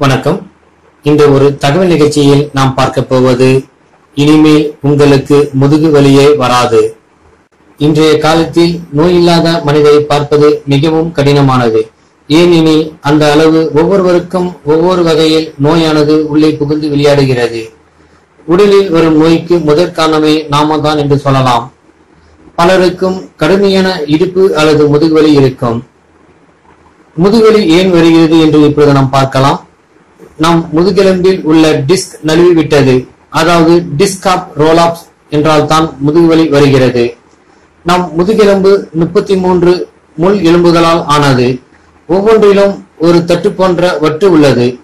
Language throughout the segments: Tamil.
வணக்கம். இந்த ஒரு தகவல் நிகழ்ச்சியில் நாம் பார்க்க போவது இனிமேல் உங்களுக்கு முதுகு வலியே வராது. இன்றைய காலத்தில் நோய் இல்லாத மனிதரை பார்ப்பது மிகவும் கடினமானது. ஏனெனில் அந்த அளவு ஒவ்வொருவருக்கும் ஒவ்வொரு வகையில் நோயானது உள்ளே புகுந்து விளையாடுகிறது. உடலில் வரும் நோய்க்கு முதற் காரணமே நாம தான் என்று சொல்லலாம். பலருக்கும் கடுமையான இடுப்பு அல்லது முதுகுவலி இருக்கும். முதுகுவலி ஏன் வருகிறது என்று இப்பொழுது நாம் பார்க்கலாம். நம் முதுகெலும்பில் உள்ள டிஸ்க் நழுவி விட்டது அதாவது டிஸ்க் ஆப் ரோலாப்ஸ் என்றால் தான் முதுகுவலி வருகிறது. நம் முதுகெலும்பு முப்பத்தி மூன்று முள் எலும்புகளால் ஆனது. ஒவ்வொன்றிலும் ஒரு தட்டு போன்ற வட்டு உள்ளது.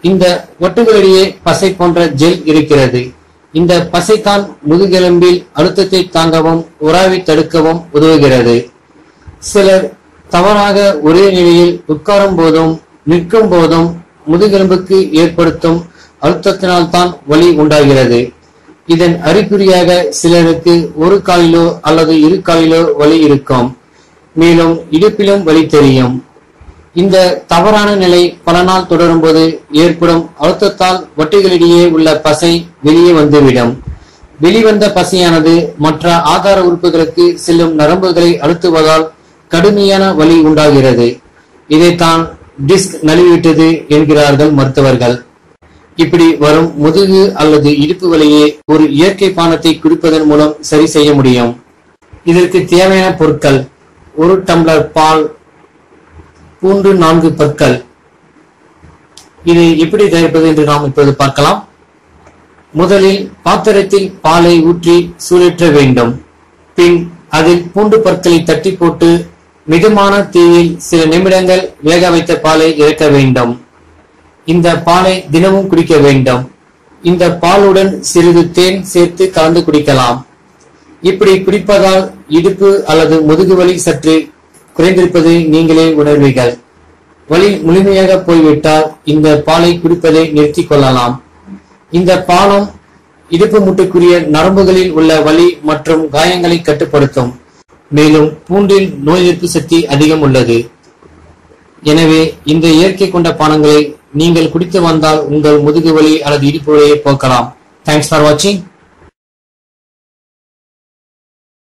இந்த வட்டுகளிடையே பசை போன்ற ஜெல் இருக்கிறது. இந்த பசைதான் முதுகெலும்பில் அழுத்தத்தை தாங்கவும் உராவை தடுக்கவும் உதவுகிறது. சிலர் தவறாக ஒரே நிலையில் உட்காரும் போதும் நிற்கும் போதும் முதுகெலும்புக்கு ஏற்படுத்தும் அழுத்தத்தினால் தான் வலி உண்டாகிறது. இதன் அறிகுறியாக சிலருக்கு ஒரு காலிலோ அல்லது இரு காலிலோ வலி இருக்கும். மேலும் இடுப்பிலும் வலி தெரியும். இந்த தவறான நிலை பல நாள் தொடரும்போது ஏற்படும் அழுத்தத்தால் வட்டிகளிடையே உள்ள பசை வெளியே வந்துவிடும். வெளிவந்த பசையானது மற்ற ஆதார உறுப்புகளுக்கு செல்லும் நரம்புகளை அழுத்துவதால் கடுமையான வலி உண்டாகிறது. இதைத்தான் டிஸ்க் நழுவிவிட்டது என்கிறார்கள் மருத்துவர்கள். இப்படி வரும் முதுகு அல்லது இடுப்பு வலியை ஒரு இயற்கை பானத்தை குடிப்பதன் மூலம் சரி செய்ய முடியும். இதற்கு தேவையான பொருட்கள் ஒரு டம்ளர் பால் பூண்டு நான்கு பற்கள் இதை எப்படி தயாரிப்பது என்று நாம் இப்போது பார்க்கலாம். முதலில் பாத்திரத்தில் பாலை ஊற்றி சூழற்ற வேண்டும். பின் அதில் பூண்டு பற்களை தட்டி போட்டு மிதமான தீயில் சில நிமிடங்கள் வேக வைத்த பாலை இறக்க வேண்டும். இந்த பாலை தினமும் குடிக்க வேண்டும். இந்த பாலுடன் சிறிது தேன் சேர்த்து கலந்து குடிக்கலாம். இப்படி குடிப்பதால் இடுப்பு அல்லது முதுகு வலி சற்று குறைந்திருப்பதை நீங்களே உணர்வீர்கள். வலி முழுமையாக போய்விட்டால் இந்த பாலை குடிப்பதை நிறுத்திக் கொள்ளலாம். இந்த பாலம் இடுப்பு முட்டுக்குரிய நரம்புகளில் உள்ள வலி மற்றும் காயங்களை கட்டுப்படுத்தும். மேலும் பூண்டில் நோய் எதிர்ப்பு சக்தி அதிகம் உள்ளது. எனவே இந்த இயற்கை கொண்ட பானங்களை நீங்கள் குடித்து வந்தால் உங்கள் முதுகு வலி அல்லது இடுப்பு வலியை போக்கலாம். தேங்க்ஸ் ஃபார் வாட்சிங்